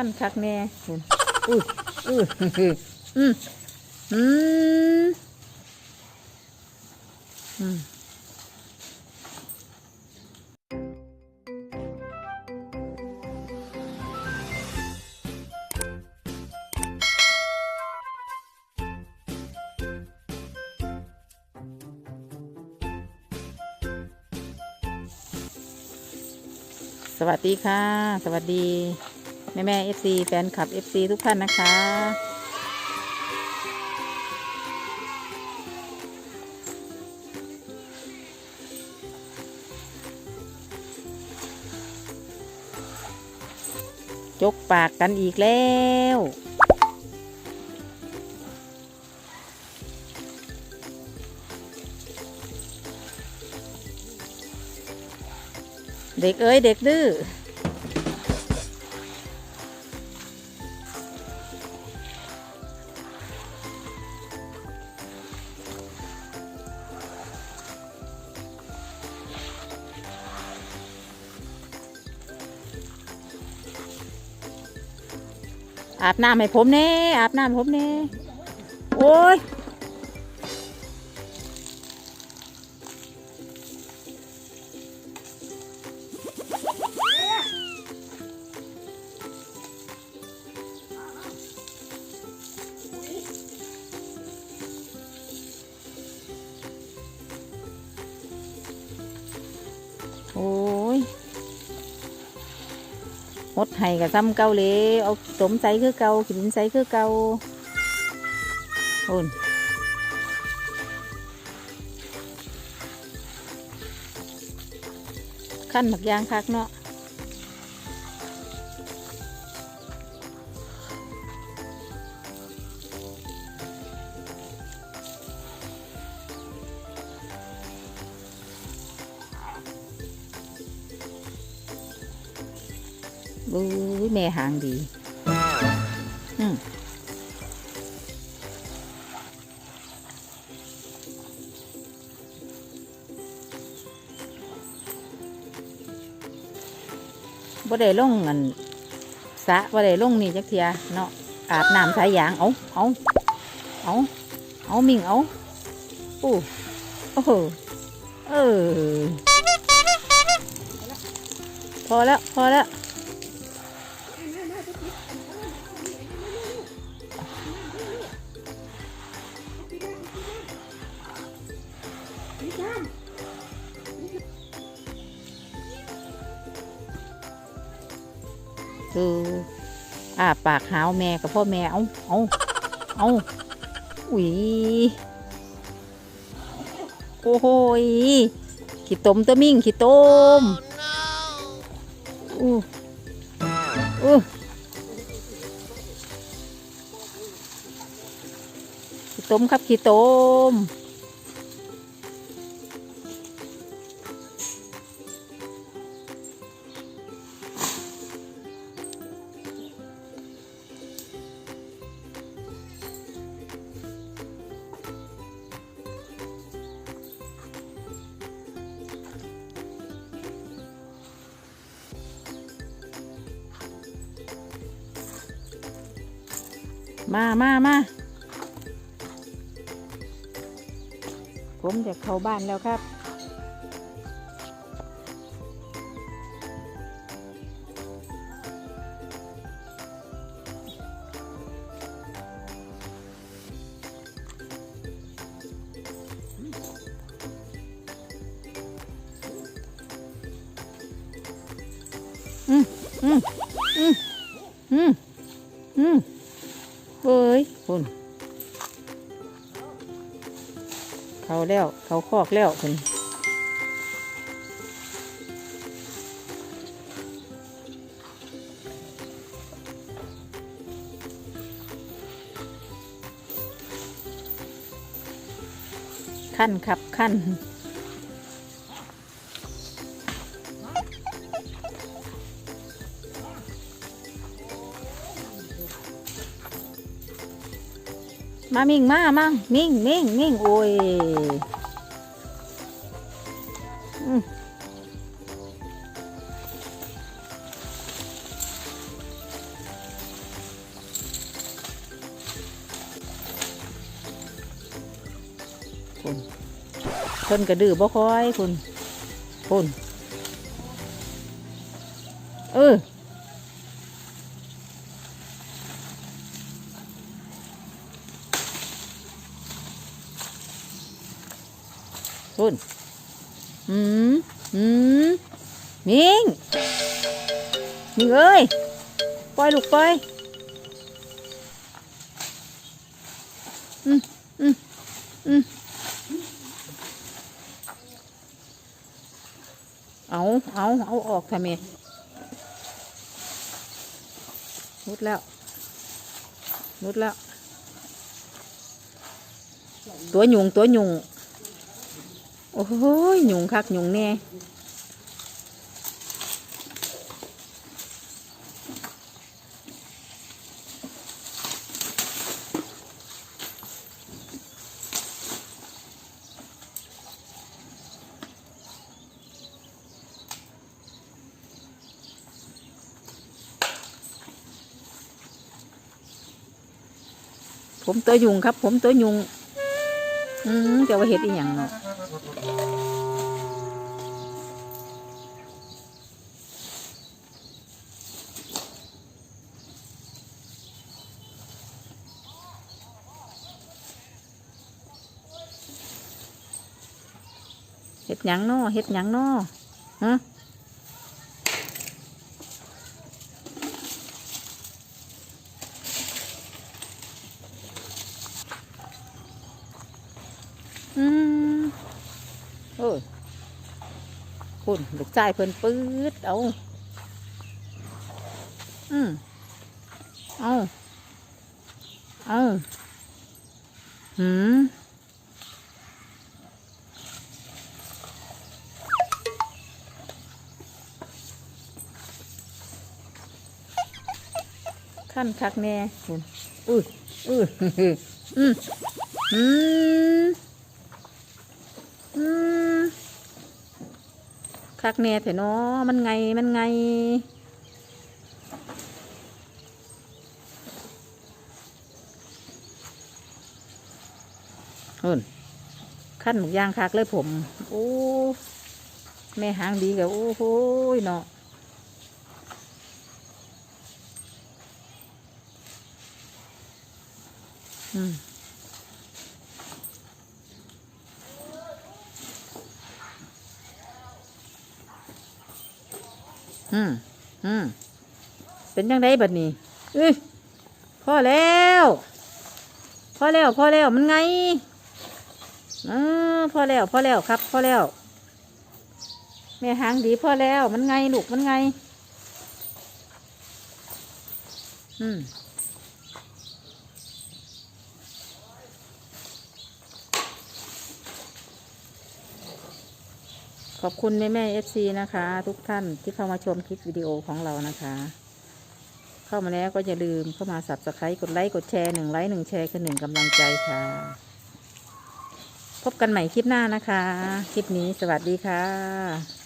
ขั้นคักแน่พุ่นอุ้ยอุ้ยอืมอืมอืมสวัสดีค่ะ สวัสดี ม่แม่เอฟซีแฟนคลับเอฟซีทุกท่านนะคะ จกปากกันอีกแล้วเด็กเอ้ยเด็กดื้อ อาบน้ำให้ผมแน่อาบน้ำผมแน่โอ้ย หดไห้กับซ้ำเก่าเลยเอาสมใสคือเก่าขินใสคือเก่าโอนขั้นหมักยางคักเนาะ บู้ยแม่หางดี อืมบ่ได้ลงอันสะบ่ได้ลงนี่จักเทียเนาะอาบน้ำสายยางเอาเอาเอาเอามิงเอาอู้โอ้โหเออพอแล้ว พอแล้ว คืออ่าปากหาวแม่กับพ่อแม่ เอาเอาเอาอุ้ยโอ้โหขี้ต้มตัวมิ่งขี้ต้มอู้อู้ขี้ต้มครับขี้ต้ม มามามาผมจะเข้าบ้านแล้วครับอืมอืมอืมอืมอืม เฮ้ยคุณเขาแล้ว เขาคอกแล้วคุณขั้นครับขั้น มามิงมามั่งมิ่งมิ่งมิงโอ้ยคุณคนกระดือบ่ค่อยคุณคุณเออ คุณอืมอืมมิงมิงเอ้ย ปล่อยลูกปล่อยอืมอืมอืมเอาเอาเอาออกทำไมมุดแล้วมุดแล้ว ตัวหยุงตัวหยุง โอ้โหหยุงคักหยุงแน่ผมตัวยุงครับ ผมตัวยุง อืมจะว่าเห็ดอีหยังเนาะเห็ดหยังเนาะเห็ดหยังเนาะฮะ อคุณลูกชายเพิ่นปื๊ดเอาอืมเอาเอาหืมขั้นคักแน่คุณอุ้ยอุ้ยอืมอืม อืมคักแน่เถอะเนาะมันไงมันไง หุ่นขั้นหมูย่างคักเลยผม โอ้แม่หางดีกับโอ้โหเนาะอืม อืมอืมเป็นยังไงบัดนี้เอ้ยพอแล้วพ่อแล้วพ่อแล้วมันไงเออพอแล้วพ่อแล้วครับพ่อแล้ว แม่หางดีพ่อแล้วมันไงลูกมันไง อืม ขอบคุณแม่แม่เอฟซีนะคะ ทุกท่านที่เข้ามาชมคลิปวิดีโอของเรานะคะ เข้ามาแล้วก็อย่าลืมเข้ามาสับสไครต์กดไลค์กดแชร์หนึ่งไลค์หนึ่งแชร์คือหนึ่งกำลังใจค่ะ พบกันใหม่คลิปหน้านะคะ คลิปนี้สวัสดีค่ะ